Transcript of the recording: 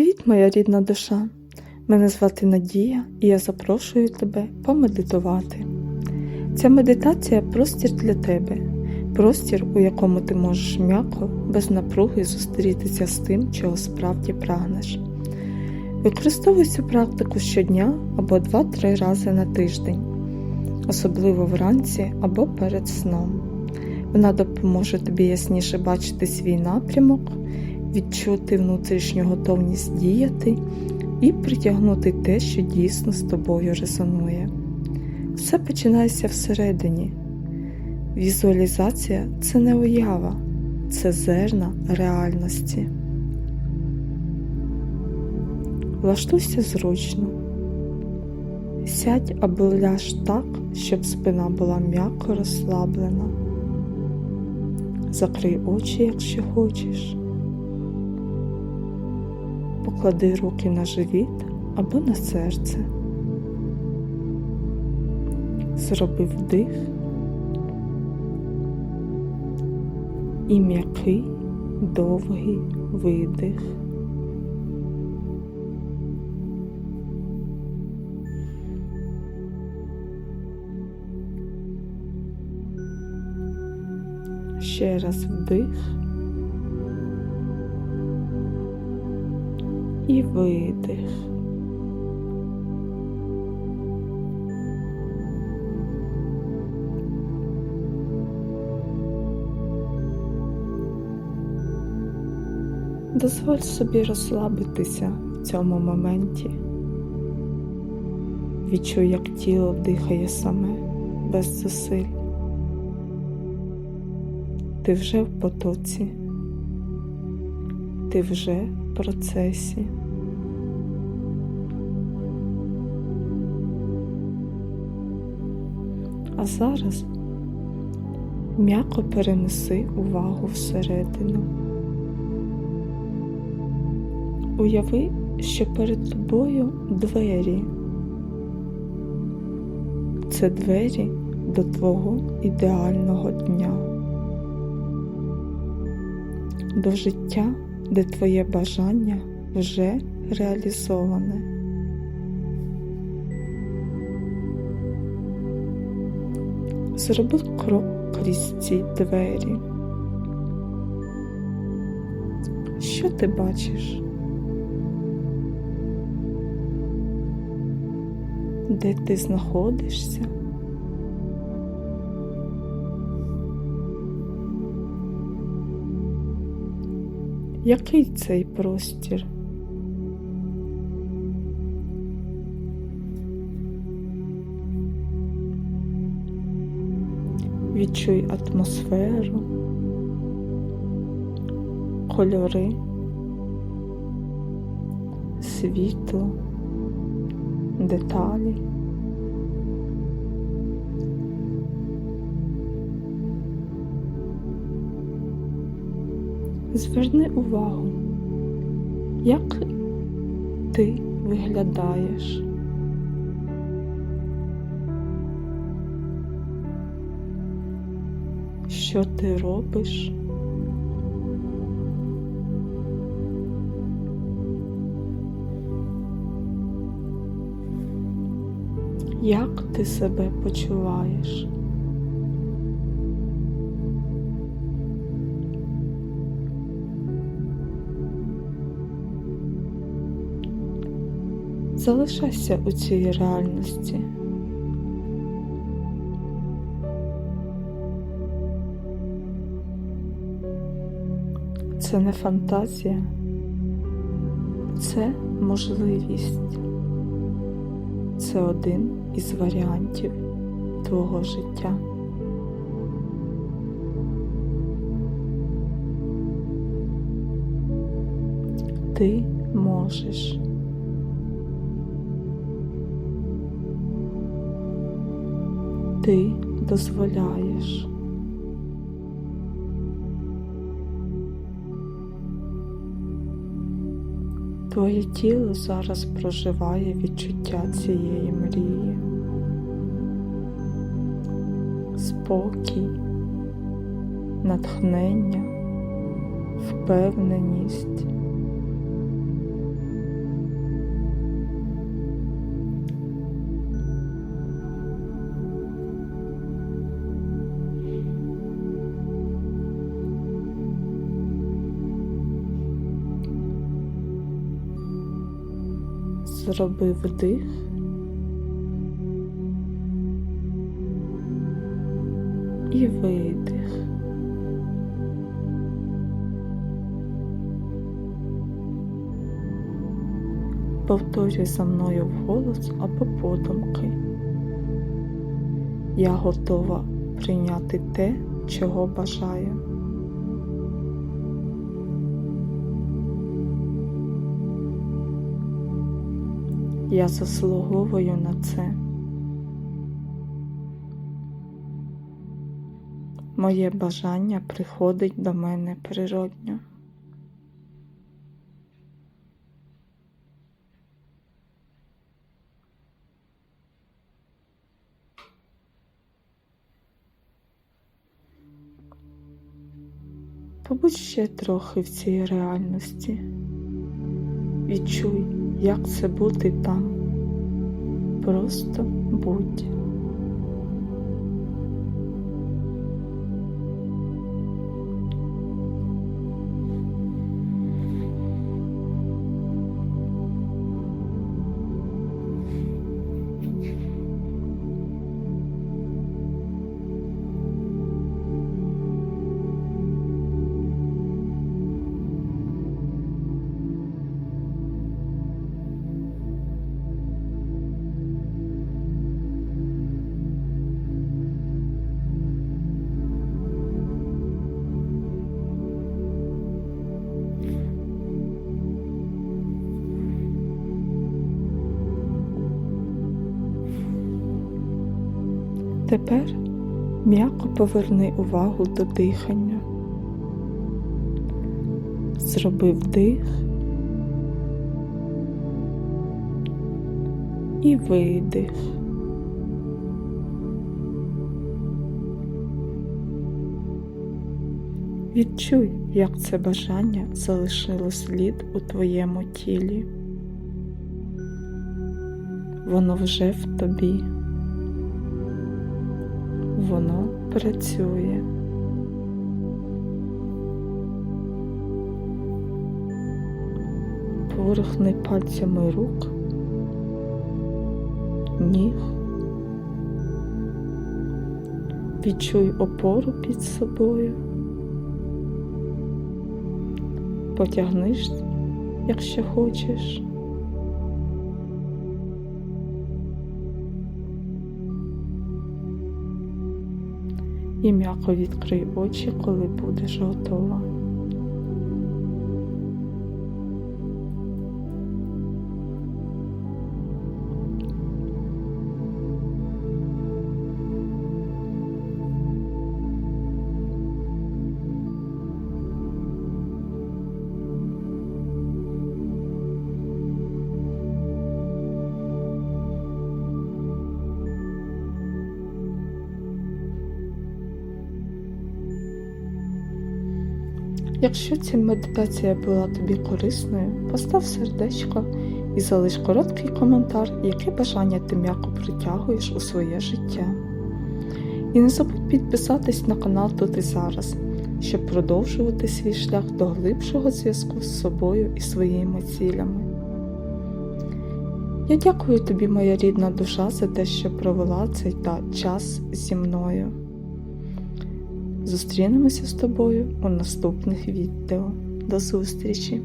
Привіт, моя рідна душа! Мене звати Надія і я запрошую тебе помедитувати. Ця медитація простір для тебе, простір, у якому ти можеш м'яко, без напруги зустрітися з тим, чого справді прагнеш. Використовуй цю практику щодня або 2-3 рази на тиждень, особливо вранці або перед сном. Вона допоможе тобі ясніше бачити свій напрямок відчути внутрішню готовність діяти і притягнути те, що дійсно з тобою резонує. Все починається всередині. Візуалізація це не уява, це зерна реальності. Влаштуйся зручно. Сядь або ляж так, щоб спина була м'яко розслаблена. Закрий очі, якщо хочеш. Поклади руки на живіт або на серце. Зроби вдих і м'який довгий видих. Ще раз вдих. І видих. Дозволь собі розслабитися в цьому моменті. Відчуй, як тіло дихає саме без зусиль. Ти вже в потоці, ти вже в процесі. А зараз м'яко перенеси увагу всередину. Уяви, що перед тобою двері. Це двері до твого ідеального дня, до життя, де твоє бажання вже реалізоване. Зроби крок крізь ці двері. Що ти бачиш? Де ти знаходишся? Який цей простір? Відчуй атмосферу, кольори, світло, деталі. Зверни увагу, як ти виглядаєш. Що ти робиш. Як ти себе почуваєш? Залишайся у цій реальності. Це не фантазія, це можливість, це один із варіантів твого життя. Ти можеш. Ти дозволяєш. Твоє тіло зараз проживає відчуття цієї мрії, спокій, натхнення, впевненість. Зроби вдих. І видих. Повторюй за мною вголос або подумки. Я готова прийняти те, чого бажаю. Я заслуговую на це. Моє бажання приходить до мене природньо. Побудь ще трохи в цій реальності. Відчуй, як це бути там. Просто будь. Тепер м'яко поверни увагу до дихання. Зроби вдих і видих. Відчуй, як це бажання залишило слід у твоєму тілі. Воно вже в тобі. Воно працює. Поверхни пальцями рук, ніг. Відчуй опору під собою. Потягнись, якщо хочеш. І м'яко відкрий очі, коли будеш готова. Якщо ця медитація була тобі корисною, постав сердечко і залиш короткий коментар, яке бажання ти м'яко притягуєш у своє життя. І не забудь підписатись на канал тут і зараз, щоб продовжувати свій шлях до глибшого зв'язку з собою і своїми цілями. Я дякую тобі, моя рідна душа, за те, що провела цей та час зі мною. Зустрінемося з тобою у наступних відео. До зустрічі!